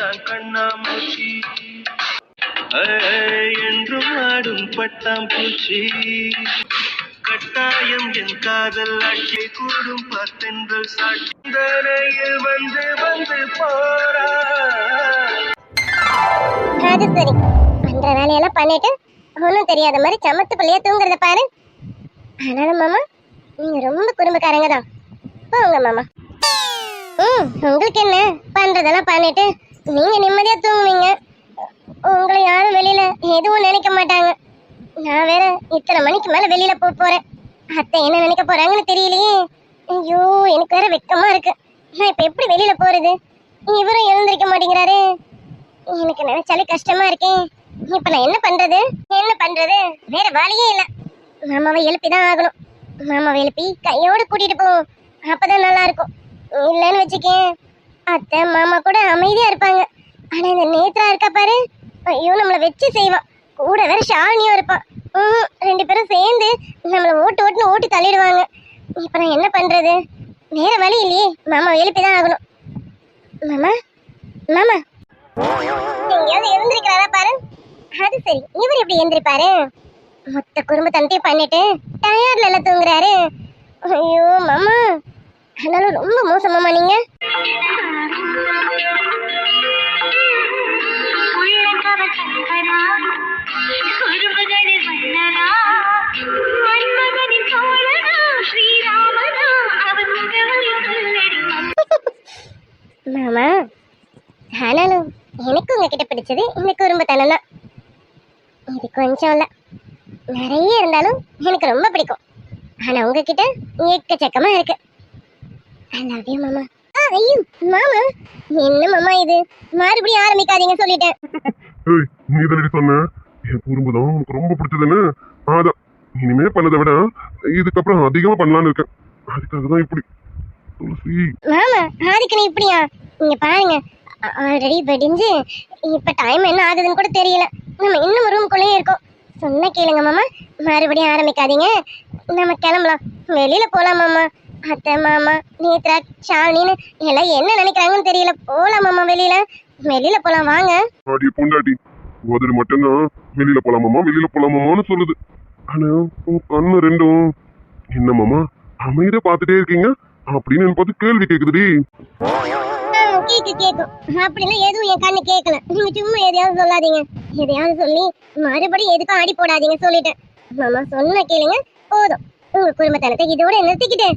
தான் கண்ணாமூச்சி என்றும் ஆடும் பட்டாம்பூச்சி. கட்டாயம் என் காதல் ஆட்சி கூடும் பார்த்தென்றல் சாட்சிந்தனையில் வந்து வந்து போறா. அது சரி பண்ற வேலையெல்லாம் பண்ணிட்டு ஒன்றும் தெரியாத மாதிரி சமத்து பிள்ளைய தூங்குறத பாரு. அதனால மாமா நீங்க ரொம்ப குடும்பக்காரங்க தான். போங்க மாமா. ம் உங்களுக்கு என்ன? பண்றதெல்லாம் பண்ணிட்டு நீங்க நிம்மதியா தூங்குவீங்க. உங்களை யாரும் வெளியில எதுவும் நினைக்க மாட்டாங்க. நான் வேற இத்தனை மணிக்கு மேல வெளியில போக போறேன். அத்தை என்ன நினைக்க போறாங்கன்னு தெரியலையே. ஐயோ எனக்கு வேற வெக்கமா இருக்கு. நான் இப்ப எப்படி வெளியில போறது? இவரும் எழுந்திருக்க மாட்டேங்கிறாரு. எனக்கு நினைச்சாலே கஷ்டமா இருக்கேன் இப்ப நான் என்ன பண்றது? என்ன பண்றது? வேற வழியே இல்ல. மாமாவை எழுப்பிதான் ஆகணும். மாமாவை எழுப்பி கையோட கூட்டிட்டு போவோம் அப்பதான் நல்லா இருக்கும். இல்லைன்னு வச்சுக்கேன். அத்தை மாமா கூட அமைதியா இருப்பாங்க. ஆனா இந்த நேத்ரா இருக்கா பாரு ஐயோ நம்மள வச்சு செய்வான். கூட வேற ஷாலினியும் இருப்பான். ம், ரெண்டு பேரும் சேர்ந்து நம்மள ஓட்டு ஓட்டுன்னு ஓட்டி தள்ளிடுவாங்க. இப்ப நான் என்ன பண்றது? வேற வழி இல்லையே. மாமாவை எழுப்பிதான் ஆகணும். மாமா மாமா. எங்கேயாவது எழுந்திருக்கிறாரா பாரு. அது சரி இவர் எப்படி எழுந்திருப்பாரு? மொத்த குடும்பத்தனத்தையும் பண்ணிட்டு டயர்ட்ல எல்லாம் தூங்குறாரு. ஐயோ மாமா. ஆனாலும் ரொம்ப மோசமாமா நீங்க? மாமா ஆனாலும் எனக்கு உங்ககிட்ட பிடிச்சது இந்த குடும்பத்தனம் தான் இது கொஞ்சம் இல்ல நிறைய இருந்தாலும் எனக்கு ரொம்ப பிடிக்கும். ஆனா உங்ககிட்ட எக்கச்சக்கமா இருக்கு. ஐ லவ் யூ மாமா? ஆ, ஐயோ மாமா என்ன மாமா இது? மறுபடியும் ஆரம்பிக்காதீங்க சொல்லிட்டேன். ஏய் நீ தானடி சொன்ன? என் குறும்பு தான் உனக்கு ரொம்ப பிடிச்சதுன்னு? அதான் இனிமே பண்ணதை விட இதுக்கப்புறம் அதிகமா பண்ணலாம்னு இருக்கேன். அதுக்காக தான் இப்படி. துளசி. மாமா ஆதிக்கணும் இப்படியா? இங்க பாருங்க. ஆல்ரெடி வெடிஞ்சு இப்ப டைம் என்ன ஆகுதுன்னு கூட தெரியல. நம்ம இன்னும் ரூம்குள்ளேயே இருக்கோம். சொன்ன கேளுங்க மாமா. மறுபடியும் ஆரம்பிக்காதீங்க. நம்ம கிளம்பலாம். வெளியில போலாம் மாமா. அத்தை மாமா நேத்ரா ஷாலினின்னு எல்லாம் என்ன நினைக்கிறாங்கன்னு தெரியல. போலாம் மாமா வெளியில. வெளியில போலாம் வாங்க. அடி பொண்டாட்டி உதடு மட்டும்தான் வெளியில போலாமாமா வெளியில போலாமாமான்னு சொல்லுது. ஆனா கண்ணு ரெண்டும் என்னமாமா அமைதியா பார்த்துட்டே இருக்கீங்க? அப்படின்னு எனக்கு பார்த்து கேள்வி கேக்குதுடி. கேக்கு கேக்கும் அப்படிலாம் எதுவும் என் கண்ணு கேட்கல நீங்க சும்மா எதையாவது சொல்லாதீங்க. எதையாவது சொல்லி மறுபடியும் எதுக்கும் அடி போடாதீங்க சொல்லிட்டேன். மாமா சொன்ன கேளுங்க போதும். உங்க குடும்பத்தனத்தை இதோட நிறுத்திக்கிட்டு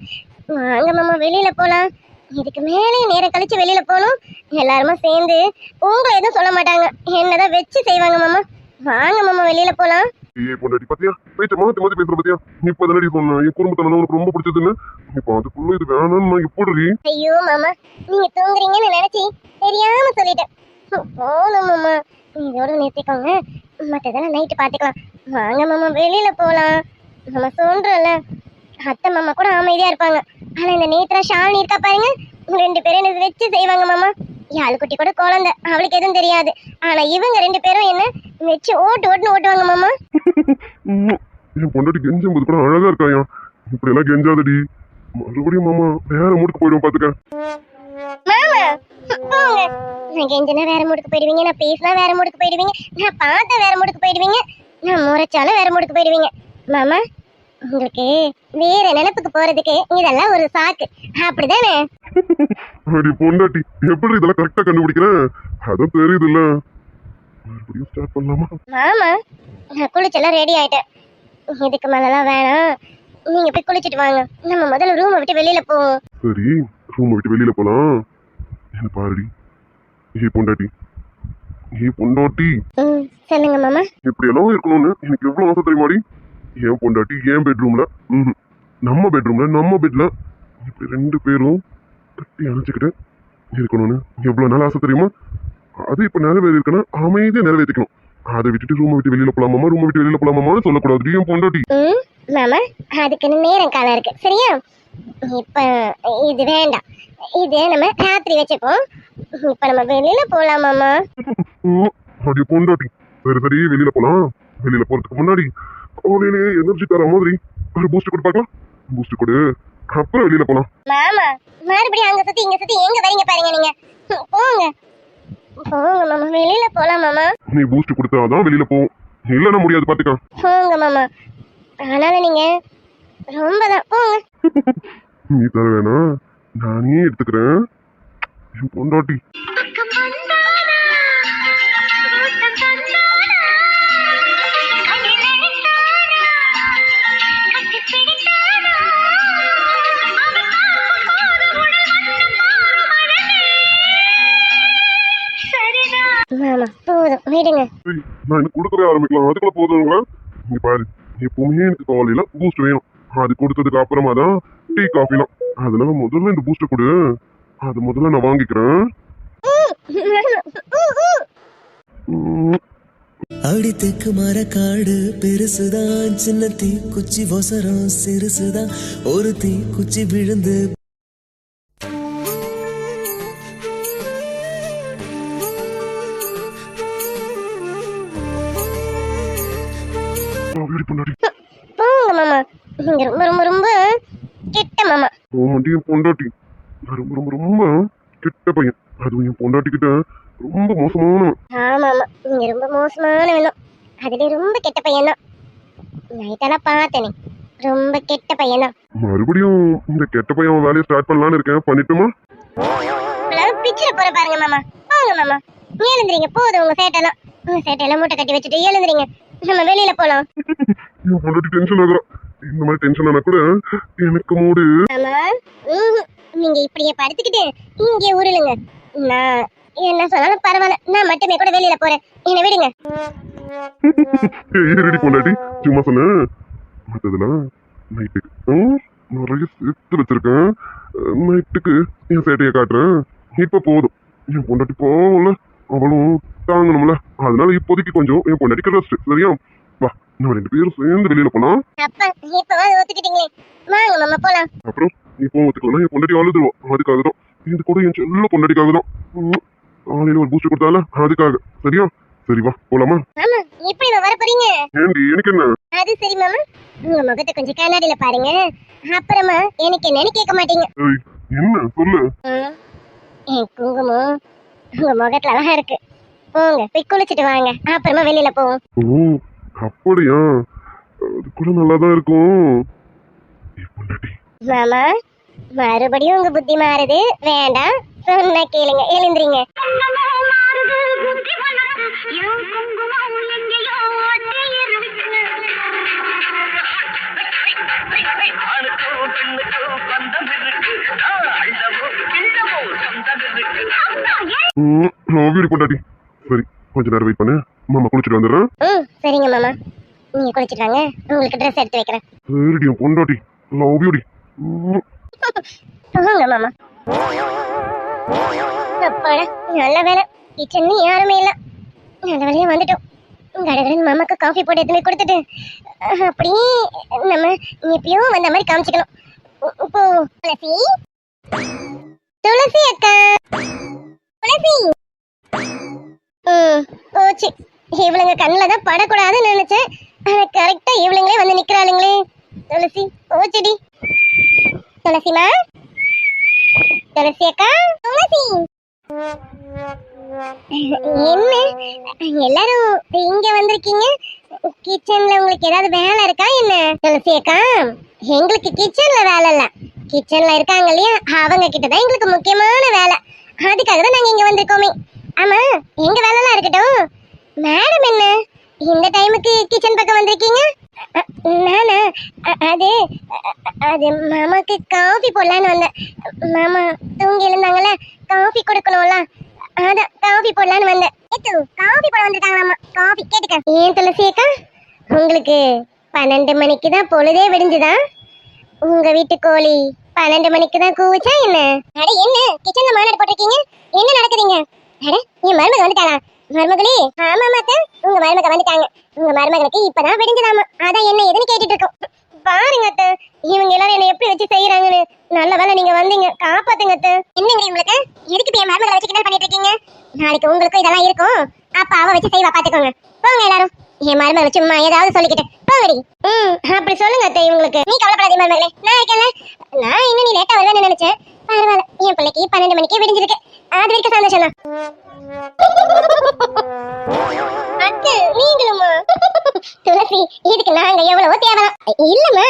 வாங்க மாமா வெளியில போலாம். இதுக்கு மேலே நேரம் கழிச்சு வெளியில போகணும். எல்லாருமா சேர்ந்து உங்களை எதுவும் சொல்ல மாட்டாங்க. என்னதான் வச்சு செய்வாங்க மாமா. வாங்க மாமா வெளியில போலாம். ஏய் பொண்டாட்டி பாத்தியா? போயிட்டு மாத்தி மாத்தி பேசுற பாத்தியா? இப்ப தானடி சொன்ன? என் குடும்பத்தனம் உனக்கு ரொம்ப பிடிச்சதுன்னு. இப்ப அதுக்குள்ள இது வேணாம்னு நான் எப்படி ஐயோ மாமா. நீங்க தூங்குறீங்கன்னு நினைச்சி தெரியாம சொல்லிட்டேன். போதும் மாமா. இதோட நிறுத்திக்கோங்க. மற்றதெல்லாம் நைட்டு பார்த்துக்கலாம் வாங்க மாமா. வெளியில போலாம். நம்ம சொல்றோம்ல. அத்தை மாமா கூட அமைதியா இருப்பாங்க. ஆனா இந்த நேத்ரா ஷாலினி இருக்கா பாருங்க. ரெண்டு பேரும் எனக்கு வச்சு செய்வாங்க மாமா. யாழ் குட்டி கூட குழந்தை. அவளுக்கு எதுவும் தெரியாது. ஆனா இவங்க ரெண்டு பேரும் என்ன வச்சு ஓட்டு ஓட்டுன்னு ஓட்டுவாங்க மாமா. என் பொண்டாட்டி கெஞ்சும் போது கூட அழகா இருக்காயா? இப்படி எல்லாம் கெஞ்சாதடி. மறுபடியும் மாமா வேற மூட்டுக்கு போயிடும் பாத்துக்க. மாமா போங்க. நான் கெஞ்சினா வேற மூடுக்கு போயிடுவீங்க. நான் பேசினா வேற மூடுக்கு போயிடுவீங்க. நான் பார்த்தா வேற மூடுக்கு போயிடுவீங்க. நான் முறைச்சாலும் வேற மூடுக்கு போயிடுவீங்க. மாமா உங்களுக்கு வேற நினைப்புக்கு போறதுக்கு இதெல்லாம் ஒரு சாக்கு. அப்படிதானே? அடி பொண்டாட்டி எப்படி இதெல்லாம் கரெக்டா கண்டுபிடிக்கிறேன் அதான் தெரியுது இல்ல மறுபடியும் ஸ்டார்ட் பண்ணலாமா? மாமா நான் குளிச்செல்லாம் ரெடி ஆயிட்டேன். இதுக்கு மேலலாம் வேணாம். நீங்க போய் குளிச்சிட்டு வாங்க. நம்ம முதல்ல ரூமை விட்டு வெளியில போவோம். சரி ரூம் விட்டு வெளியில போலாம். என்ன பாருடி? ஏ பொண்டாட்டி ஏ பொண்டாட்டி. சொல்லுங்க மாமா. இப்படி எல்லாம் இருக்கணும்னு எனக்கு எவ்வளவு ஆசை தெரியுமாடி? என் பொண்டாட்டி என் பெட்ரூம்ல ம் நம்ம பெட்ரூம்ல நம்ம பெட்ல இப்படி ரெண்டு பேரும் கட்டி அணைச்சிக்கிட்டு இருக்கணும்னு எவ்வளவு நாள் ஆசை தெரியுமா? அது இப்ப நிறைவேறிருக்குன்னா அமைதியா நிறைவேற்றிக்கணும். அதை விட்டுட்டு ரூமை விட்டு வெளியில போலாமாமா ரூமை விட்டு வெளியில போலாமான்னு சொல்லக்கூடாது. என் பொண்டாட்டி? மாமா அதுக்குன்னு நேரம் காலம் இருக்கு. சரியா? இப்ப இது வேண்டாம். இது நம்ம ராத்திரி வச்சுப்போம். இப்ப நம்ம வெளியில போலாம் மாமா அடி பொண்டாட்டி. சரி சரி வெளியில போலாம். வெளியில போறதுக்கு முன்னாடி காலையிலேயே எனர்ஜி தர மாதிரி. ஒரு பூஸ்ட் கொடு பார்க்கலாம். பூஸ்ட் கொடு. அப்புறம் வெளியில போலாம். மாமா மறுபடியும் அங்க சுத்தி இங்க சுத்தி எங்க வரீங்க பாருங்க நீங்க. போங்க. போங்க மாமா வெளியில போலாம் மாமா. நீ பூஸ்ட் கொடுத்தாதான் வெளியில போவோம் இல்லைன்னா முடியாது பாத்துக்க போங்க மாமா. ஆனாலும் நீங்க ரொம்ப தான் போங்க. நீ தர வேணாம். நானே எடுத்துக்கிறேன். பொண்டாட்டி. சரிதான் மாமா போதும் விடுங்க நான் கொடுக்கவே ஆரம்பிக்கலாம் அதுக்குள்ள போதுங்களா நீ பாரு. எப்பவுமே எனக்கு காலையில பூஸ்ட் வேணும். அது கொடுத்ததுக்கு அப்புறமா தான் டீ காஃபிலாம் அதனால முதல்ல இந்த பூஸ்ட் கொடு. அது முதல்ல நான் வாங்கிக்கிறேன். ம், அடி தெக்கு மரக்காடு பெருசுதான். சின்ன தீ குச்சி ஒசரம் சிறுசுதான். ஒரு தீ குச்சி விழுந்து வீடு பொண்டாட்டி போங்க மாமா. நீங்க ரொம்ப ரொம்ப ரொம்ப கெட்ட மாமா. உன் என் பொண்டாட்டி. நான் ரொம்ப ரொம்ப ரொம்ப கெட்ட பையன். அதுவும் என் பொண்டாட்டி கிட்ட ரொம்ப மோசமானவன் ஆமா ஆமா நீங்க ரொம்ப மோசமான வேணும் அதுல ரொம்ப கெட்ட பையன் தான். நைட்டெல்லாம் பார்த்தேனே. ரொம்ப கெட்ட பையன் தான். மறுபடியும் இந்த கெட்ட பையன் வேலையை ஸ்டார்ட் பண்ணலான்னு இருக்கேன். பண்ணிட்டுமா? பிச்சில போற பாருங்க மாமா. போங்க மாமா. எழுந்துறீங்க போதும் உங்க சேட்டெல்லாம் உங்க சேட்டையெல்லாம் மூட்டை கட்டி வச்சுட்டு எழுந்துறீங்க நம்ம வெளியில போலாம். பொண்டாட்டி டென்ஷன் ஆகுறா இந்த மாதிரி டென்ஷன் ஆனா கூட எனக்கு மூடு. நீங்க இப்படியே படுத்துக்கிட்டு இங்கே உருளுங்க. நான் என்ன சொன்னாலும் பரவாயில்ல. நான் மட்டுமே கூட வெளியில போறேன். என்ன விடுங்க. ஏய் ரெடி பொண்டாட்டி. சும்மா சொன்னேன் மற்றதெல்லாம் நைட்டுக்கு நிறைய சேர்த்து வச்சிருக்கேன். நைட்டுக்கு என் சேட்டையை காட்டுறேன். இப்ப போதும். என் பொண்டாட்டி போகல அவளும் தாங்கணும்ல. அதனால இப்போதைக்கு கொஞ்சம் என் பொண்டாட்டிக்கு ரெஸ்ட் சரியா? வா நம்ம ரெண்டு பேரும் சேர்ந்து வெளியில போலாம். அப்புறம் இப்போ ஒத்துக்கலாம் என் பொண்டாட்டி அழுதுருவா. அதுக்காக தான் இது கூட என் செல்ல பொண்டாட்டிக்காக தான் காலையில ஒரு பூஸ்ட் கொடுத்தால அதுக்காக. சரியா? சரி வா போலாமா? மாமா இப்படி வர போறீங்க? ஏண்டி எனக்கு என்ன? அது சரி மாமா. உங்க முகத்தை கொஞ்சம் கண்ணாடியில பாருங்க. அப்புறமா எனக்கு என்னன்னு கேட்க மாட்டீங்க. என்ன? சொல்லு. என் குங்குமம். உங்க முகத்துல அழகா இருக்கு. போங்க போய் குளிச்சுட்டு வாங்க. அப்புறமா வெளியில போவோம். ஓ அப்படியா? அது கூட நல்லா தான் இருக்கும். ஏய், பொண்டாட்டி. மாமா மறுபடியும் உங்க புத்தி மாறுது. வேண்டாம். சொன்னா கேளுங்க. எழுந்துறீங்க குங்குமம் மாறுது. புத்தி வளருது என் குங்குமம் எங்கேயோ ஒட்டி இருக்கு வீடு பொண்டாட்டி. சரி கொஞ்ச நேரம் வெயிட் பண்ணு. மாமா குளிச்சுட்டு வந்துடுறேன். ம் சரிங்க மாமா. நீங்க குளிச்சுட்டு வாங்க. உங்களுக்கு ட்ரெஸ் எடுத்து வைக்கிறேன். சரிடி என் பொண்டாட்டி. லவ் யூடி ம், போங்க மாமா. அப்பாடா நல்ல வேலை. கிச்சன்ல யாருமே இல்ல. நல்ல வேலையா வந்துட்டோம். கடகடன் மாமாக்கு காஃபி போட்டு எடுத்துமே கொடுத்துட்டு அப்படியே நம்ம எப்பயோ வந்த மாதிரி காமிச்சுக்கணும். இப்போ துளசி. துளசி அக்கா. துளசி ம் போச்சு இவளுங்க கண்ணில் தான் படக்கூடாதுன்னு நினைச்சேன். ஆனா கரெக்டா இவளுங்களே வந்து நிக்கிறாளுங்களே. துளசி போச்சுடி துளசிமா? துளசி அக்கா? துளசி. என்ன? எல்லாரும் இங்க வந்திருக்கீங்க? கிச்சன்ல உங்களுக்கு ஏதாவது வேலை இருக்கா என்ன? துளசி அக்கா எங்களுக்கு கிச்சன்ல வேலை இல்ல. கிச்சன்ல இருக்காங்க இல்லையா? அவங்க கிட்ட தான் எங்களுக்கு முக்கியமான வேலை. அதுக்காக தான் நாங்க இங்க வந்திருக்கோமே. ஆமா எங்க வேலைலாம் இருக்கட்டும். மேடம் என்ன? இந்த டைமுக்கு கிச்சன் பக்கம் வந்திருக்கீங்க? நானா? அது அது மாமாக்கு காஃபி போடலான்னு வந்தேன். மாமா தூங்கி எழுந்தாங்கல்ல காஃபி கொடுக்கணும்ல. அதான் காஃபி போடலான்னு வந்தேன். ஏத்து காஃபி போட வந்திருக்காங்களாமா காஃபி கேட்டுக்க. ஏன் துளசியக்கா உங்களுக்கு பன்னெண்டு மணிக்கு தான் பொழுதே விடிஞ்சுதான் உங்க வீட்டு கோழி. பன்னெண்டு மணிக்கு தான் கூச்சா என்ன? அட என்ன? கிச்சன்ல மாநாடு போட்டிருக்கீங்க? என்ன நடக்குதுங்க? அட என் மருமக வந்துட்டாளா? மருமகளே ஆமா மாத்த உங்க மருமக வந்துட்டாங்க. உங்க மருமகளுக்கு இப்பதான் விடிஞ்சதாமா. அதான் என்ன ஏதுன்னு கேட்டுட்டு இருக்கோம் பாருங்க அத்தை இவங்க எல்லாரும் என்ன எப்படி வச்சு செய்யறாங்கன்னு நல்ல வேலை நீங்க வந்தீங்க. காப்பாத்துங்க அத்தை. என்னங்க உங்களுக்கு எதுக்கு இப்ப என் மருமகளை வச்சு கிண்டல் பண்ணிட்டு இருக்கீங்க? நாளைக்கு உங்களுக்கும் இதெல்லாம் இருக்கும். அப்ப அவ வச்சு செய்வா பாத்துக்கோங்க. போங்க எல்லாரும். என் மருமக சும்மா ஏதாவது சொல்லிக்கிட்டு போங்கடி ம் அப்படி சொல்லுங்க அத்தை இவங்களுக்கு. நீ கவலைப்படாதே மருமகளே. நான் இருக்கேன்ல. நான் இன்னும் நீ லேட்டா வருவேன்னு நினைச்சேன். பரவாயில்ல. என் பிள்ளைக்கு பன்னெண்டு மணிக்கே விடிஞ்சிருக்கு. அது வரைக்கும் சந்தோஷம் தான் அத்தை நீங்களுமா? துளசி இதுக்கு நாங்க எவ்வளவோ தேவலாம் இல்லம்மா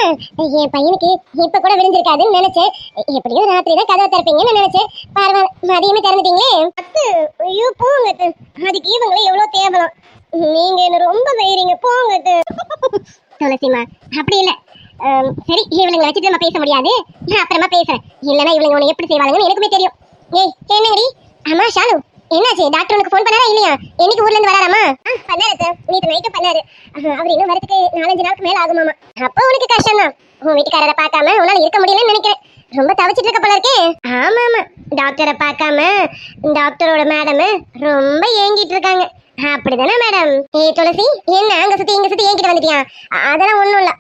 என் பையனுக்கு இப்ப கூட விழுந்திருக்காதுன்னு நினைச்சேன். எப்படியும் ராத்திரி தான் கதவை திறப்பீங்கன்னு நினைச்சேன். பரவாயில்ல. மதியமே திறந்துட்டீங்களே? அத்து ஐயோ போங்க அதுக்கு இவங்களே எவ்வளவு தேவலாம் நீங்க என்ன ரொம்ப வெயிறீங்க போங்க துளசிமா அப்படி இல்ல. சரி இவளுங்களை வச்சுட்டு நம்ம பேச முடியாது. நான் அப்புறமா பேசுறேன். இல்லைன்னா இவளுங்க உன்னை எப்படி செய்வாங்கன்னு எனக்குமே தெரியும். ஏய் என்னங்கடி அம்மா ஷாலு என்னாச்சு? டாக்டர் உனக்கு ஃபோன் பண்ணாரா இல்லையா? என்னைக்கு ஊர்ல இருந்து வராராமா பண்ணாரு சார் நேற்று நைட்டு பண்ணாரு. அவர் இன்னும் வரதுக்கு நாலஞ்சு நாளுக்கு மேல ஆகுமாமா அப்போ உனக்கு கஷ்டம் தான் உன் வீட்டுக்காரரை பார்க்காம உன்னால இருக்க முடியலன்னு நினைக்கிறேன். ரொம்ப தவிச்சிட்டு இருக்க போல இருக்கே. ஆமா ஆமா டாக்டரை பார்க்காம டாக்டரோட மேடம் ரொம்ப ஏங்கிட்டு இருக்காங்க. அப்படிதானே மேடம் ஏ துளசி என்ன? அங்க சுத்தி இங்க சுத்தி என்கிட்ட வந்துட்டியா? அதெல்லாம் ஒண்ணும் இல்ல.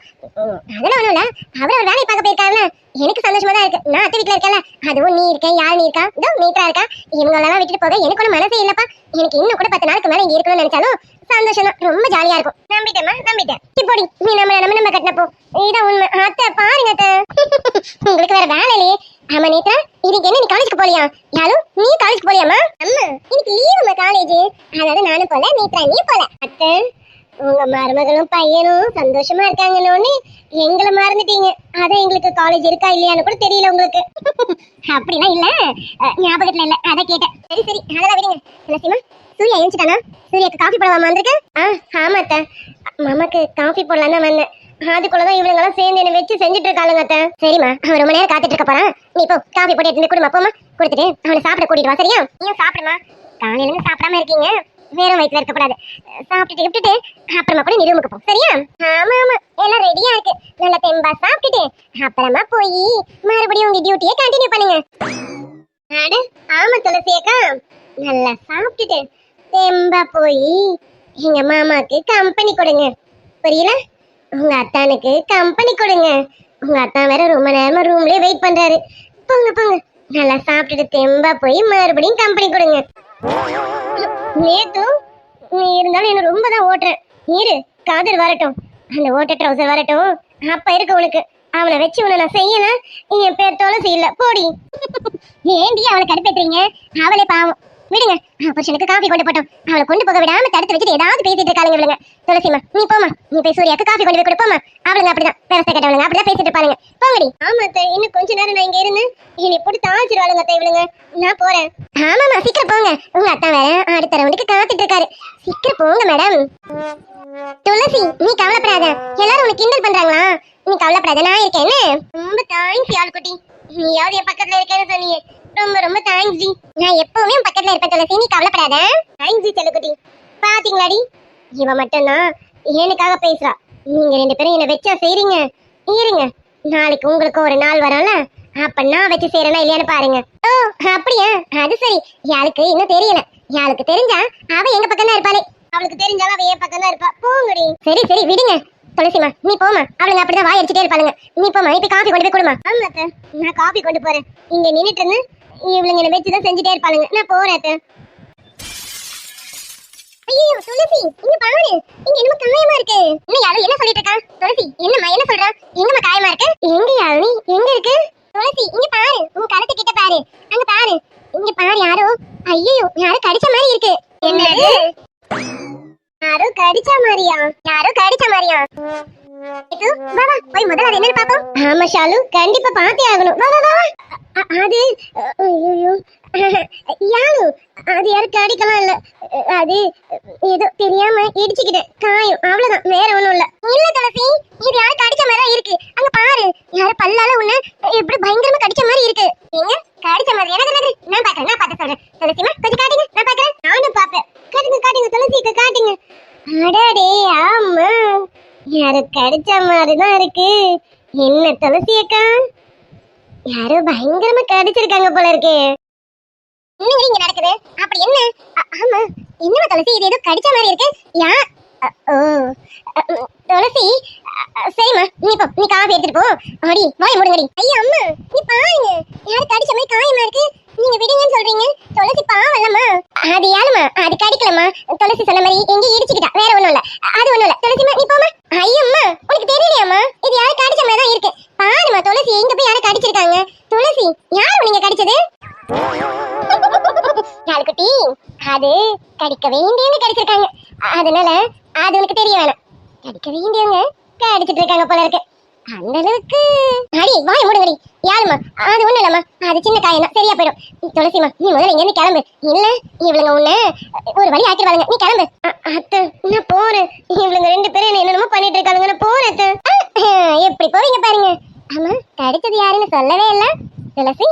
அதெல்லாம் ஒண்ணும் இல்ல. அவர் ஒரு வேலையை பார்க்க போயிருக்காருல. எனக்கு சந்தோஷமா தான் இருக்கு. நான் அத்தை வீட்டுல இருக்கேன்ல. அதுவும் நீ இருக்க யார் நீ இருக்கா? இதோ நீத்ரா இருக்கா? இவங்க எல்லாம் விட்டுட்டு போக எனக்கு ஒன்றும் மனசே இல்லப்பா. எனக்கு இன்னும் கூட பத்து நாளுக்கு மேல இங்க இருக்கணும்னு நினைச்சாலும் சந்தோஷம் தான் ரொம்ப ஜாலியா இருக்கும். நம்பிட்டேம்மா நம்பிட்டேன். இப்படி நீ நம்ம நம்ம நம்ம கட்டினப்போ இதான் உண்மை. அத்தை பாருங்க அத்தை. உங்களுக்கு வேற வேலை இல்லையே. ஆமா நேத்ரா இன்னைக்கு என்ன நீ காலேஜ்க்கு போலியா? யாரும் நீ காலேஜ்க்கு போலியாமா அம்மா இன்னைக்கு லீவுமா காலேஜ் அதாவது நானும் போல நேத்ரா நீ போல. அத்தை உங்க மருமகளும் பையனும் சந்தோஷமா இருக்காங்கன்னு எங்களை மறந்துட்டீங்க. அதான் எங்களுக்கு காலேஜ் இருக்கா இல்லையான்னு கூட தெரியல உங்களுக்கு. அப்படிலாம் இல்ல. ஞாபகத்துல இல்ல. அதான் கேட்டேன். சரி சரி அதெல்லாம் விடுங்க. துளசிமா சூர்யா எழுந்துட்டானா சூர்யாக்கு காஃபி போடலாமா வந்திருக்கேன் ஆ ஆமா அத்தை. மாமாக்கு காஃபி போடலாம் தான் வந்தேன். அதுக்குள்ளதான் இவங்கெல்லாம் சேர்ந்து என்ன வச்சு செஞ்சுட்டு இருக்காளுங்க அத்தை. சரிம்மா அவன் ரொம்ப நேரம் காத்துட்டு இருக்க போறான். நீ இப்போ காஃபி போட்டு எடுத்து கொடுமா போமா கொடுத்துட்டு அவனை சாப்பிட கூட்டிட்டு வா சரியா? நீயும் சாப்பிடுமா. காலையில இருந்து சாப்பிடாம இருக்கீங்க. வேற வயிற்றுல இருக்கக்கூடாது. சாப்பிட்டுட்டு விட்டுட்டு அப்புறமா கூட நிரூமுக்கு போ சரியா? ஆமா ஆமா. எல்லாம் ரெடியா இருக்கு. நல்லா தெம்பா சாப்பிட்டுட்டு அப்புறமா போய் மறுபடியும் உங்க டியூட்டியை கண்டினியூ பண்ணுங்க. ஆமா துளசி அக்கா நல்லா சாப்பிட்டுட்டு தெம்பா போய் எங்க மாமாக்கு கம்பெனி கொடுங்க. புரியல உங்க அத்தானுக்கு கம்பெனி கொடுங்க. உங்க அத்தான் வேற ரொம்ப நேரமா ரூம்லயே வெயிட் பண்றாரு. போங்க போங்க. நல்லா சாப்பிட்டுட்டு தெம்பா போய் மறுபடியும் கம்பெனி கொடுங்க. நேத்து நீ இருந்தாலும் என்ன ரொம்ப தான் ஓட்டுறேன் நீரு காதல் வரட்டும். அந்த ஓட்ட ட்ரௌசர் வரட்டும். அப்ப இருக்கு உனக்கு. அவனை வச்சு உன்னை நான் செய்யலாம் என் பேர் துளசி இல்ல போடி. ஏண்டி அவளை கடுப்பேத்துறீங்க? அவளே பாவம். விடுங்க. புருஷனுக்கு காஃபி கொண்டு போட்டோம். அவளை கொண்டு போக விடாம தடுத்து வச்சுட்டு ஏதாவது பேசிட்டு இருக்காளுங்க விடுங்க துளசிமா நீ போமா நீ போய் சூர்யாக்கு காஃபி கொண்டு போய் கொடு போமா அவளுங்க அப்படிதான். பெருசா கேட்டவளுங்க அப்படிதான் பேசிட்டு இருப்பாளுங்க. போங்கடி. ஆமா இன்னும் கொஞ்ச நேரம் நான் இங்க இருந்து என்னை போட்டு தாழ்ச்சிருவாளுங்க அத்தை இவளுங்க. நான் போறேன். ஆமாமா சீக்கிரம் போங்க. உங்க அத்தா வேற அடுத்த ரவுண்டுக்கு காத்துட்டு இருக்காரு. சீக்கிரம் போங்க மேடம் துளசி நீ கவலைப்படாத. எல்லாரும் உனக்கு கிண்டல் பண்றாங்களா? நீ கவலைப்படாத நான் இருக்கேன்னு ரொம்ப தேங்க்ஸ் யாழ்குட்டி நீயாவது என் பக்கத்துல இருக்கேன்னு சொன்னீங்க. ரொம்ப ரொம்ப தேங்க்ஸ் டி நான் எப்பவுமே பக்கத்துல இருப்பேன் துளசி நீ கவலைப்படாத. தேங்க்ஸ் டி செல்லக்குட்டி. பாத்தீங்களாடி? இவ மட்டும்தான் எனக்காக பேசுறா. நீங்க ரெண்டு பேரும் என்ன வச்சா செய்றீங்க. இருங்க. நாளைக்கு உங்களுக்கு ஒரு நாள் வரும்ல. அப்ப நான் வச்சு செய்யறேனா இல்லையான்னு பாருங்க. ஓ அப்படியா? அது சரி. யாருக்கு இன்னும் தெரியல. யாருக்கு தெரிஞ்சா அவ எங்க பக்கம் தான் இருப்பாளே. அவளுக்கு தெரிஞ்சாலும் அவ என் பக்கம் தான் இருப்பா. போங்கடி. சரி சரி விடுங்க. துளசிமா நீ போமா அவளுங்க அப்படிதான் வாய் அடிச்சுட்டே இருப்பாளுங்க. நீ போமா போய் காஃபி கொண்டு போய் கொடுமா. ஆமா நான் காஃபி கொண்டு போறேன். இங்க நின்னுட்டு இருந்து இவளுங்க என்ன வச்சு தான் செஞ்சுட்டே இருப்பாளுங்க நான் போறேன் ஐயோ துளசி இங்க பாரு. இங்க என்னமோ காயமா இருக்கு. என்ன யாரும் என்ன சொல்லிட்டு இருக்கா? துளசி என்னம்மா என்ன சொல்றா? எங்கம்மா காயமா இருக்கு? எங்க யாரு எங்க இருக்கு? துளசி இங்க பாரு. உன் கழுத்து கிட்ட பாரு. அங்க பாரு. இங்க பாரு யாரோ? ஐயோ யாரோ கடிச்ச மாதிரி இருக்கு. என்னது? யாரோ கடிச்ச மாதிரியா? யாரோ கடிச்ச மாதிரியா? போய் முதல்ல அது என்னன்னு பாப்போம் ஆமா ஷாலு. கண்டிப்பா பார்த்தே ஆகணும். வா வா வா அது ஐயோ யாரு? அது யாரும் கடிக்கலாம் இல்ல. அது ஏதோ தெரியாம இடிச்சுக்கிட்டேன். காயம். அவ்வளவுதான். வேற ஒண்ணும் இல்ல. இல்ல துளசி இது யாரும் கடிச்ச மாதிரி இருக்கு. அங்க பாரு. யாரும் பல்லால உன்ன எப்படி பயங்கரமா கடிச்ச மாதிரி இருக்கு எங்க கடிச்ச மாதிரி எனக்கு என்னது நான் பாக்குறேன் நான் பார்த்து சொல்றேன் துளசிமா கொஞ்சம் காட்டுங்க நான் பாக்குறேன் நானும் பாப்பேன் காட்டுங்க காட்டுங்க துளசிக்கு காட்டுங்க அடடே ஆமா யாரோ கடிச்ச மாதிரி தான் இருக்கு. என்ன துளசி அக்கா யாரோ பயங்கரமா கடிச்சிருக்காங்க போல இருக்கே. என்ன இங்க நடக்குது? அப்படி என்ன? ஆமா. என்னமா துளசி? இது ஏதோ கடிச்ச மாதிரி இருக்கு. யா ஓ. துளசி சரிம்மா நீ இப்போ நீ காஃபி எடுத்துட்டு போ. அடி வாய் மூடுங்கடி. ஐயா அம்மா நீ பாருங்க. யாரு கடிச்ச மாதிரி காயமா இருக்கு? நீங்க விடுங்கன்னு சொல்றீங்க. துளசி பாவல்லம்மா. அது யாருமா அது கடிக்கலம்மா துளசி சொன்ன மாதிரி எங்க இடிச்சுக்கிட்டா. வேற ஒண்ணும் இல்ல. அது ஒண்ணும் இல்ல. துளசிமா நீ போமா ஐயம்மா உனக்கு தெரியலையாம்மா? இது யாரு கடிச்ச மாதிரி தான் இருக்கு? பாருமா துளசி எங்க போய் யாரை கடிச்சிருக்காங்க? துளசி யாரு நீங்க கடிச்சது? நாளுக்குட்டி அது கடிக்க வேண்டியவங்க கடிச்சிருக்காங்க. அதனால அது உனக்கு தெரிய வேணாம். கடிக்க வேண்டியவங்க? கடிச்சிட்டு இருக்காங்க போல இருக்கு. அந்த அளவுக்கு. அடி வாய் மூடுவடி யாருமா அது ஒண்ணு இல்லம்மா. அது சின்ன காயம் தான் சரியா போயிடும். நீ துளசிமா நீ முதல்ல இங்க இருந்து கிளம்பு. இல்ல இவளுங்க உன்னை ஒரு வழி ஆக்கிடுவாங்க நீ கிளம்பு. அ- அத்தை நான் போறேன். இவளுங்க ரெண்டு பேரும் என்ன என்னமோ பண்ணிட்டு இருக்காங்க நான் போறேன் அத்தை. எப்படி போவீங்க பாருங்க. ஆமா கடிச்சது யாருன்னு சொல்லவே இல்ல. துளசி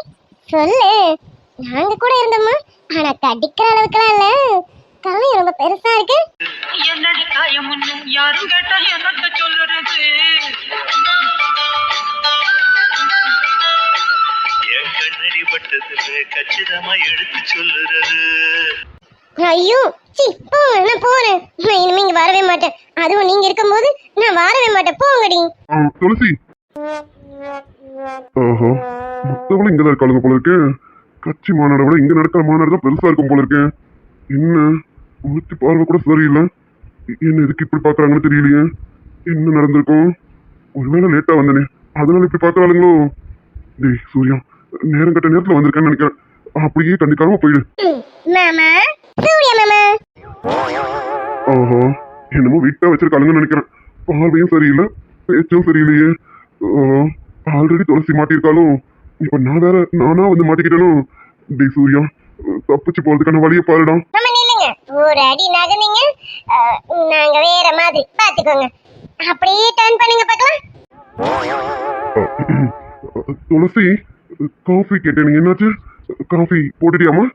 சொல்லு. நாங்க கூட இருந்தோம்மா. ஆனா கடிக்கிற அளவுக்குலாம் இல்ல. காயம் ரொம்ப பெருசா இருக்கு. என்னடி காயம் ஒண்ணும் யாரும் கேட்டா என்னத்த சொல்லுறது என் கண்ணடி பட்டதுல கச்சிதமா எடுத்து சொல்லுறது. ஐயோ சி போங்க நான் போறேன். நான் இனிமே இங்க வரவே மாட்டேன். அதுவும் நீங்க இருக்கும்போது நான் வரவே மாட்டேன். போங்கடி. ஆ, துளசி. ஆஹா மத்தவங்களும் இங்கதான் இருக்காளுங்க போல இருக்கு. கட்சி மாநாடை விட இங்க நடக்கிற மாநாடு தான் பெருசா இருக்கும் போல இருக்கு. என்ன? ஒருத்தி பார்வை கூட சரியில்லை. என்ன எதுக்கு இப்படி பாக்குறாங்கன்னு தெரியலையே. என்ன நடந்திருக்கும் ஒருவேளை லேட்டா வந்தனே. அதனால இப்படி பாக்குறாளுங்களோ டேய் சூர்யா நேரம் கட்ட நேரத்துல வந்திருக்கேன்னு நினைக்கிறேன். அப்படியே கண்டிக்காம போயிடு. ஆஹா என்னமோ வீட்டா வச்சிருக்காளுங்கன்னு நினைக்கிறேன். பார்வையும் சரியில்லை பேச்சும் சரியில்லையே. ஆல்ரெடி துளசி மாட்டியிருக்காலும் இப்ப நான் வேற நானா வந்து மாட்டிக்கிட்டேனும் டேய் சூர்யா தப்பிச்சு போறதுக்கான வழியை பாருடா. ஒரு அடி அஹ், நாங்க வேற மாதிரி. பாத்துக்கோங்க. அப்படியே டர்ன் பண்ணுங்க பார்க்கலாம். துளசி காஃபி கேட்டேன். என்னாச்சு? காஃபி போட்டுட்டியாமா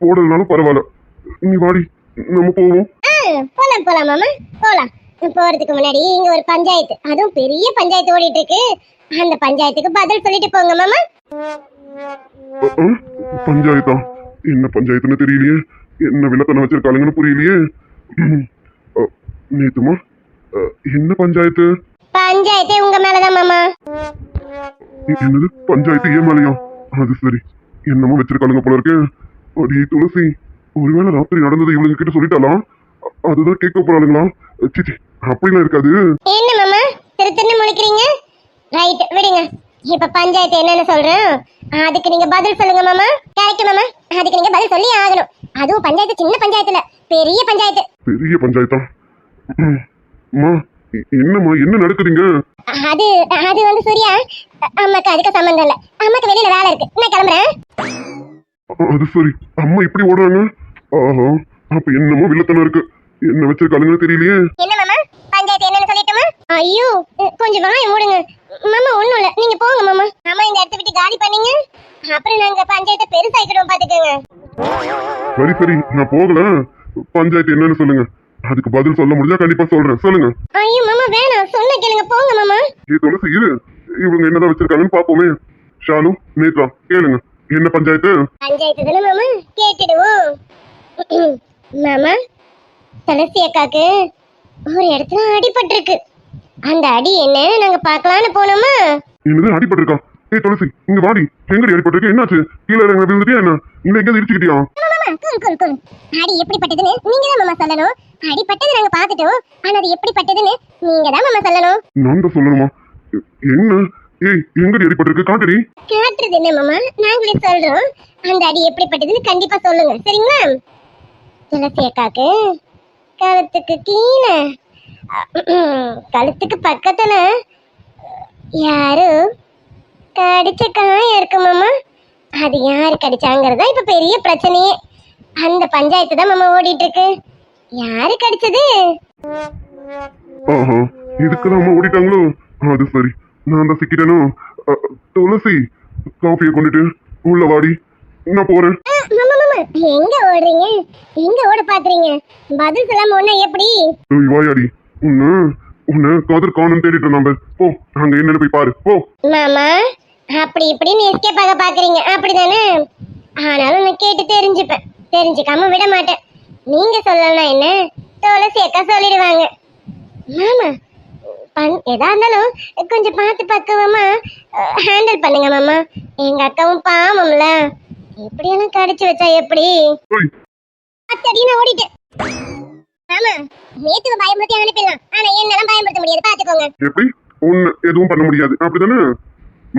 போடலனாலும் பரவாயில்ல. நீ வாடி நம்ம போவோம். போலாம் போலாம் மாமா. போலாம். போறதுக்கு முன்னாடி இங்க ஒரு பஞ்சாயத்து. அதுவும் பெரிய பஞ்சாயத்து ஓடிட்டு இருக்கு அந்த பஞ்சாயத்துக்கு பதில் சொல்லிட்டு போங்க மாமா. பஞ்சாயத்தா? என்ன பஞ்சாயத்துன்னு தெரியலையே. என்ன விளக்கணம் வச்சிருக்காளுங்கன்னு புரியலையே. நேத்துமா என்ன பஞ்சாயத்து? பஞ்சாயத்தே உங்க மேலதான் மாமா. என்னது? பஞ்சாயத்து ஏமாலையா அது சரி. என்னமோ வச்சிருக்காளுங்க போல இருக்கு. அடி துளசி ஒருவேளை ராத்திரி நடந்தது இவளுங்க கிட்ட சொல்லிட்டாலாம் அதுதான் கேட்க போறாளுங்களா? சிச்சி அப்படிலாம் இருக்காது. என்ன மாமா? திரு திருன்னு முழிக்கிறீங்க? ரைட் விடுங்க. இப்ப பஞ்சாயத்து என்னன்னு சொல்றேன். அதுக்கு நீங்க பதில் சொல்லுங்க மாமா. கரெக்ட் மாமா. அதுக்கு நீங்க பதில் சொல்லி ஆகணும். அதுவும் பஞ்சாயத்து சின்ன பஞ்சாயத்துல. பெரிய பஞ்சாயத்து. பெரிய பஞ்சாயத்தா. அம்மா என்னம்மா என்ன நடக்குதுங்க? அது அது வந்து சூர்யா அம்மாக்கு அதுக்கு சம்மந்தம் இல்ல. அம்மாக்கு வெளியில வேலை இருக்கு. நான் கிளம்புறேன். அது சரி. அம்மா இப்படி ஓடுறாங்க? ஆஹா அப்ப என்னமோ வில்லத்தனம் இருக்கு. என்ன வச்சிருக்காளுங்கன்னு தெரியலையே. என்ன மாமா? ஐயோ கொஞ்சம் வாய மூடுங்க. மாமா ஒண்ணும் இல்ல. நீங்க போங்க மாமா. அம்மா இந்த இடத்த விட்டு காலி பண்ணீங்க. அப்புறம் நாங்க பஞ்சாயத்தை பெருசாக்கிடுவோம் பாத்துக்கோங்க. சரி சரி. நான் போகல. பஞ்சாயத்து என்னன்னு சொல்லுங்க. அதுக்கு பதில் சொல்ல முடிஞ்சா கண்டிப்பா சொல்றேன். சொல்லுங்க. ஐயோ மாமா வேணாம். சொன்ன கேளுங்க. போங்க மாமா. ஏ துளசி இரு. இவங்க என்னதான் வச்சிருக்காங்கன்னு பாப்போமே ஷாலு நேத்ரா கேளுங்க. என்ன பஞ்சாயத்து? பஞ்சாயத்து தானே மாமா? கேட்டுடுவோம். மாமா துளசி அக்காக்கு ஒரு இடத்துல அடிபட்டிருக்கு. அந்த அடி என்ன? நாங்க பார்க்கலான்னு போனோமா? என்னது அடிபட்டிருக்கா ஏய் துளசி இங்க வாடி. எங்கடி அடிபட்டிருக்கு என்னாச்சு? கீழே இறங்க விழுந்துட்டியா என்ன? இல்ல எங்க இடிச்சுக்கிட்டியா? அடி எப்படிப்பட்டதுன்னு நீங்க தான் மாமா சொல்லணும். அடிபட்டது நாங்க பார்த்துட்டோம். ஆனா அது எப்படிப்பட்டதுன்னு நீங்க தான் மாமா சொல்லணும். நான் தான் சொல்லணுமா? என்ன? ஏய் எங்கடி அடிபட்டிருக்கு காட்டடி. காட்டுறது என்ன மாமா? நாங்களே சொல்றோம். அந்த அடி எப்படிப்பட்டதுன்னு கண்டிப்பா சொல்லுங்க. சரிங்களா? துளசி அக்காக்கு கழுத்துக்கு கீழே கழுத்துக்கு பக்கத்துல யாரு? கடிச்ச காயம் இருக்கு மாமா. அது யாரு கடிச்சாங்கிறதா இப்ப பெரிய பிரச்சனையே. அந்த பஞ்சாயத்து தான் மாமா ஓடிட்டு இருக்கு யாரு கடிச்சது? ஆஹா இதுக்குதான் அம்மா ஓடிட்டாங்களோ? அது சரி நான் தான் சிக்கிட்டேனோ? துளசி காஃபியை கொண்டுட்டு உள்ள வாடி. நான் போறேன். எங்க ஓடுறீங்க? எங்க ஓட பாக்குறீங்க? பதில் சொல்லாம ஒண்ணா எப்படி? வாயாடி. உன்ன உன்னை காதல் காணும் தேடிட்டு இருந்தாங்க போ அங்க என்னன்னு போய் பாரு. போ. மாமா அப்படி இப்படின்னு எஸ்கேப் ஆக பாக்குறீங்க. அப்படிதானே? ஆனாலும் நான் கேட்டு தெரிஞ்சுப்பேன். தெரிஞ்சுக்காம விட மாட்டேன். நீங்க சொல்லலாம் என்ன? அக்கா சொல்லிடுவாங்க. மாமா பண் எதா இருந்தாலும் கொஞ்சம் பார்த்து பக்குவமா ஹேண்டில் பண்ணுங்க மாமா. எங்க அக்காவும் பாவம்ல. எப்படியெல்லாம் கடிச்சு வச்சா எப்படி? அத்தடி நான் ஓடிட்டேன். மாமா நேத்து பயமுறுத்தி அனுப்பிடலாம். ஆனா என்னெல்லாம் பயமுறுத்த முடியாது? பாத்துக்கோங்க எப்படி? உன்னை எதுவும் பண்ண முடியாது. அப்படிதானே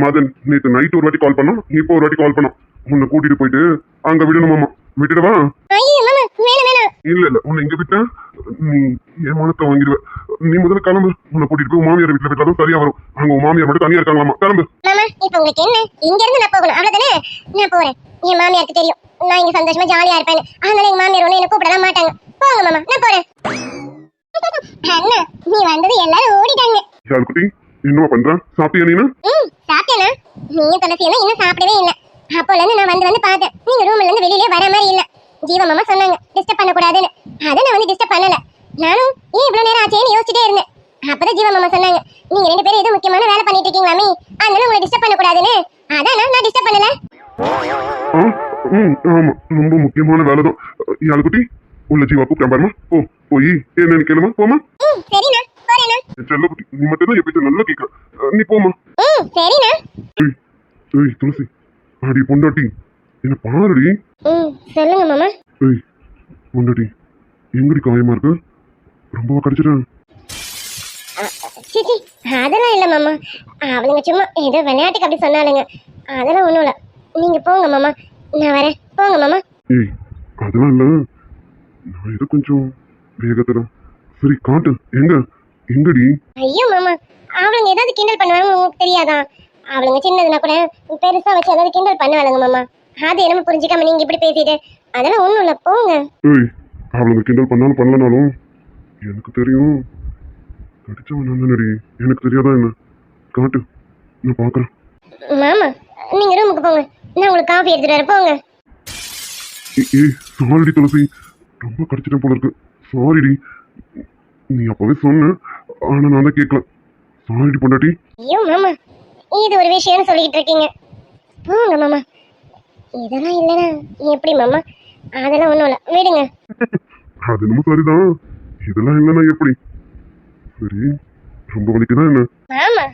மதன் நேத்து நைட் ஒரு வாட்டி கால் பண்ணோம் இப்போ ஒரு வாட்டி கால் பண்ணோம் உன்னை கூட்டிட்டு போயிட்டு அங்க விடணுமாமா விட்டுடவா? ஐயோ மாமா வேணாம் இல்ல இல்ல. உன்னை இங்க விட்டா நீ என் மானத்தை வாங்கிடுவ. நீ முதல்ல கிளம்பு. உன்னை கூட்டிட்டு போய் மாமியார் வீட்டுல விட்டாதான் சரியா வரும். அங்க உன் மாமியார் மட்டும் தனியா இருக்காங்களாமா? கிளம்பு. இப்போ உங்களுக்கு என்ன? இங்க இருந்து நான் போகணும். அவ்வளவுதானே? நான் போறேன். என் மாமியாருக்கு தெரியும். நான் இங்க சந்தோஷமா ஜாலியா இருப்பேன் அதனால எங்க மாமியார் ஒண்ணு என்ன கூப்பிடலாம் மாட்டாங்க. போங்க மாமா. நான் போறேன். அண்ணா நீ வந்தது எல்லாரும் ஓடிட்டாங்க. யாருக்குட்டி என்னமா பண்ற? சாப்பிட்டியா நீனா? ம் சாப்பிட்டேனா? நீங்க துளசி எல்லாம் இன்னும் சாப்பிடவே இல்ல. அப்போல இருந்து நான் வந்து வந்து பார்த்தேன். நீங்க ரூம்ல இருந்து வெளியிலே வர மாதிரி இல்ல. ஜீவா மாமா சொன்னாங்க டிஸ்டர்ப் பண்ண கூடாதுன்னு அதை நான் வந்து டிஸ்டர்ப் பண்ணல. நானும் ஏன் இவ்வளவு நேரம் ஆச்சேன்னு யோசிச்சுட்டே இருந்தேன். அப்பதான் ஜீவா மாமா சொன்னாங்க நீங்க ரெண்டு பேரும் ஏதோ முக்கியமான வேலை பண்ணிட்டு இருக்கீங்களாமே அதனால உங்களை டிஸ்டர்ப் பண்ண கூடாதுன்னு அதான் நான் டிஸ்டர்ப் பண்ணல. ஆமா ரொம்ப முக்கியமான வேலை தான். யாருக்குட்டி உள்ள ஜீவா கூப்பிட்டேன் பாருமா போ போய். என்னன்னு கேளுமா? போமா சரிண்ணா போறேண்ணா. செல்லக்குட்டி நீ மட்டும் தான் எப்படிட்டு நல்லா கேட்க நீ போமா சரிண்ணா. ஏய் ஏய் துளசி. அடி பொண்டாட்டி. என்ன பாருடி? ம் சொல்லுங்க மாமா. ஏய் பொண்டாட்டி எங்கடி காயமா இருக்கு? ரொம்பவா கடிச்சிட்டேன். சிச்சி அதெல்லாம் இல்ல மாமா. அவளுங்க சும்மா ஏதோ விளையாட்டுக்கு அப்படி சொன்னாலுங்க அதெல்லாம் ஒண்ணும் இல்ல. நீங்க போங்க மாமா. நான் வரேன். போங்க மாமா. ஏய் அதெல்லாம் இல்ல. நான் ஏதோ கொஞ்சம் வேகத்துல சரி காட்டு. எங்க? எங்கடி? ஐயோ மாமா. அவளுங்க ஏதாவது கிண்டல் பண்ணுவாங்க உங்களுக்கு தெரியாதா? அவளுங்க சின்னதுனா கூட பெருசா வச்சு ஏதாவது கிண்டல் பண்ணுவாளுங்க மாமா. அது என்னமோ புரிஞ்சுக்காம நீங்க இப்படி பேசிட்டு. அதெல்லாம் ஒண்ணும் இல்ல போங்க. ஏய் அவளுங்க கிண்டல் பண்ணாலும் பண்ணலனாலும் எனக்கு தெரியும். கடிச்சவன் நான் தானடி. எனக்கு தெரியாதா என்ன? காட்டு. நான் பாக்குறேன். மாமா நீங்க ரூமுக்கு போங்க. நான் உங்களுக்கு காஃபி எடுத்துட்டு வரேன் போங்க. ஏய் சாரிடி துளசி. ரொம்ப கடிச்சிட்டேன் போல இருக்கு. சாரிடி. நீ அப்பவே சொன்ன ஆனா நான் தான் கேட்கல. சாரிடி பொண்டாட்டி. ஐயோ மாமா இது ஒரு விஷயம்னு சொல்லிக்கிட்டு இருக்கீங்க. போங்க மாமா. இதெல்லாம் இல்லைன்னா எப்படி மாமா? அதெல்லாம் ஒண்ணும் இல்ல. விடுங்க. அது சரிதான். இதெல்லாம் இல்லைன்னா எப்படி? சரி ரொம்ப வலிக்குதா என்ன? மாமா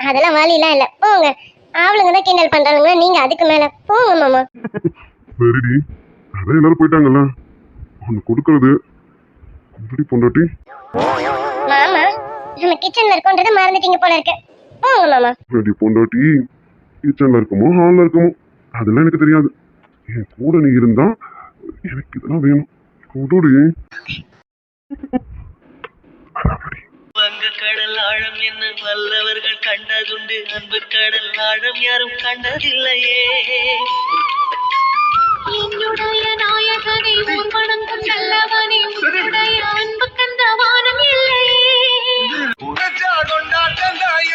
அதெல்லாம் வழியெல்லாம் இல்ல. போங்க. அவளுங்க தான் கிண்டல் பண்றாளுங்க. நீங்க அதுக்கு மேல போங்க மாமா. சரிடி. அதான் எல்லாரும் போயிட்டாங்கல்ல. ஒன்று கொடுக்கறது. எப்படி பொண்டாட்டி. மாமா நம்ம கிச்சன்ல இருக்கோன்றதை மறந்துட்டீங்க போல இருக்கு. போங்க மாமா. ரெடி பொண்டாட்டி. கிச்சன்ல இருக்குமோ ஹாலில் இருக்குமோ அதெல்லாம் எனக்கு தெரியாது. என் கூட நீ இருந்தா எனக்கு இதெல்லாம் வேணும். வங்க கடல் ஆழம் என்ன வல்லவர்கள் கண்டதுண்டு. அன்பு கடல் ஆழம் யாரும் கண்டதில்லையே. என்னுடைய நாயகனை ஊர்வனங்கும் நல்லவனே உன்னுடைய அன்பு கந்த வானம் இல்லையே.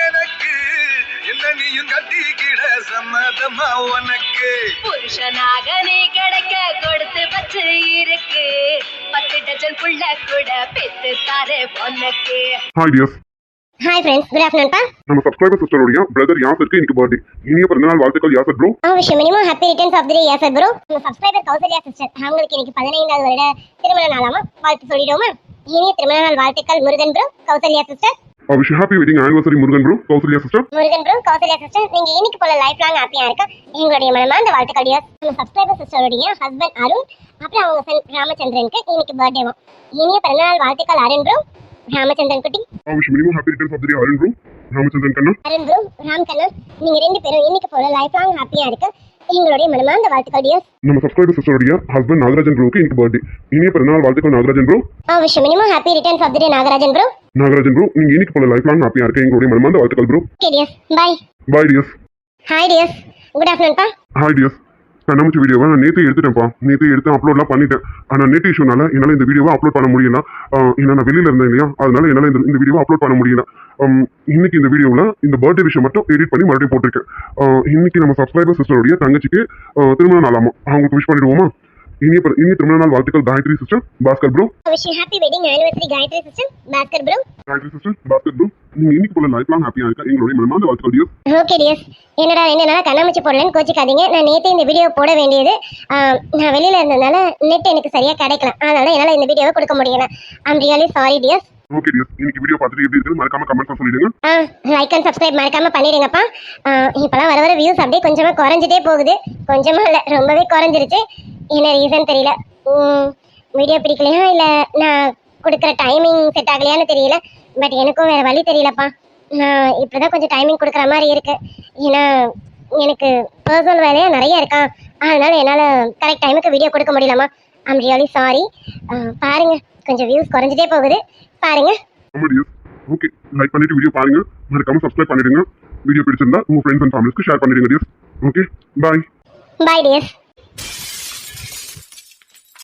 எனக்கு. நீயும் கட்டிக்கிட சம்மதமா உனக்கு? புருஷனாக நீ கிடைக்க கொடுத்து வச்சு இருக்கு. பத்து டஜன் புள்ள கூட பெத்து தாரே உனக்கு hi dears hi friends good afternoon பா நம்ம சப்ஸ்கிரைபர் சிஸ்டருடைய பிரதர் யாசருக்கு இன்னைக்கு பர்த்டே இனிய பிறந்தநாள் வாழ்த்துக்கள் யாசர் ப்ரோ ஆ விஷயம். Many many happy returns of the day Yasar bro நம்ம சப்ஸ்கிரைபர் கௌசல்யா சிஸ்டர் அவங்களுக்கு இன்னைக்கு பதினைந்தாவது வருட திருமண நாளாமா? வாழ்த்து சொல்லிடுவோமா? இனிய திருமண நாள் வாழ்த்துக்கள் Murugan bro Kausalya sister wish happy wedding anniversary Murugan bro Kausalya sister Murugan bro Kausalya sister நீங்க இன்னைக்கு போல லைஃப் லாங் ஹாப்பியா இருக்க. எங்களுடைய மனமார்ந்த வாழ்த்துக்கள் நம்ம சப்ஸ்கிரைபர் சிஸ்டருடைய ஹஸ்பண்ட் அருண் அப்புறம் அவங்க son ராமச்சந்திரனுக்கு இன்னைக்கு பர்த்டேவா இனிய பிறந்தநாள் வாழ்த்துக்கள் அருண் ப்ரோ ராமச்சந்திரன் குட்டி. Wish many many happy returns of the Arun bro Ramachandran Kanna. Arun bro Ram Kanna. நீங்க ரெண்டு பேரும் இன்னைக்கு போல லைஃப் லாங் ஹாப்பியா இருக்க. எங்களுடைய மனமார்ந்த வாழ்த்துக்கள் டியர்ஸ் நம்ம சப்ஸ்கிரைபர் சிஸ்டருடைய ஹஸ்பண்ட் நாகராஜன் ப்ரோக்கு இன்னைக்கு பர்த்டே இனிய பிறந்தநாள் வாழ்த்துக்கள் நாகராஜன் ப்ரோ ஆ விஷயம் many many happy returns of the Nagarajan bro Nagarajan bro நீங்க இன்னைக்கு போல லைஃப் லாங் ஹாப்பியா இருக்க எங்களுடைய மனமார்ந்த வாழ்த்துக்கள் bro okay dears bye bye dears hi dears good afternoon பா ஹாய் டியர்ஸ் கண்ணாமூச்சி வீடியோவை நான் நேற்று எடுத்துட்டேன்ப்பா நேற்று எடுத்து அப்லோட்லாம் பண்ணிட்டேன். ஆனால் நெட் இஷ்யூனால என்னால் இந்த வீடியோவை அப்லோட் பண்ண முடியல. ஏன்னா நான் வெளியில் இருந்தேன் இல்லையா? அதனால என்னால் இந்த இந்த வீடியோவை அப்லோட் பண்ண முடியல. இன்னைக்கு இந்த வீடியோவில் இந்த பர்த்டே விஷயம் மட்டும் எடிட் பண்ணி மறுபடியும் போட்டிருக்கேன். இன்னைக்கு நம்ம சப்ஸ்கிரைபர் சிஸ்டருடைய தங்கச்சிக்கு ஆஹ் திருமண நாளாமா அவங்களுக்கு விஷ் பண்ணிடுவோமா? இனிய இனிய திருமண நாள் வாழ்த்துக்கள் Gayathri sister Bhaskar bro. Wish happy wedding anniversary Gayathri sister Bhaskar bro. Gayathri sister Bhaskar bro. நீங்க இன்னைக்கு போல லைஃப் லாங் ஹாப்பியா இருக்க? எங்களுடைய மனமார்ந்த வாழ்த்துக்கள் டியர் ஓகே டியர்ஸ் என்னடா நாளா கண்ணாமூச்சி போடலன்னு கோச்சிக்காதீங்க. நான் நேற்று இந்த வீடியோ போட வேண்டியது நான் வெளியில இருந்ததுனால நெட் எனக்கு சரியா கிடைக்கல. அதனால என்னால இந்த வீடியோவை கொடுக்க முடியல. I'm really sorry dears okay dears இன்னைக்கு வீடியோ பார்த்துட்டு எப்படி இருக்கு மறக்காம கமெண்ட்ஸ் சொல்லிடுங்க. லைக் அண்ட் சப்ஸ்கிரைப் மறக்காம பண்ணிடுங்கப்பா. இப்பலாம் வர வர வியூஸ் அப்படியே கொஞ்சமா குறைஞ்சிட்டே போகுது. கொஞ்சமா இல்ல ரொம்பவே குறைஞ்சிருச்சு. என்ன ரீசன் தெரியல. வீடியோ பிடிக்கலையா? இல்ல நான் கொடுக்குற டைமிங் செட் ஆகலையான்னு தெரியல. பட் எனக்கும் வேற வழி தெரியலப்பா. நான் இப்படிதான் கொஞ்சம் டைமிங் கொடுக்குற மாதிரி இருக்கு. ஏன்னா எனக்கு பர்சனல் வேலையா நிறைய இருக்கா. அதனால என்னால் கரெக்ட் டைமுக்கு வீடியோ கொடுக்க முடியலம்மா. ஐம் ரியலி சாரி பாருங்க. கொஞ்சம் வியூஸ் குறைஞ்சிட்டே போகுது. பாருங்க. ஓகே லைக் பண்ணிட்டு வீடியோ பாருங்க. மறக்காம சப்ஸ்கிரைப் பண்ணிடுங்க. வீடியோ பிடிச்சிருந்தா உங்க ஃப்ரெண்ட்ஸ் அண்ட் ஃபேமிலிஸ்க்கு ஷேர் பண்ணிடுங்க dears okay bye bye dears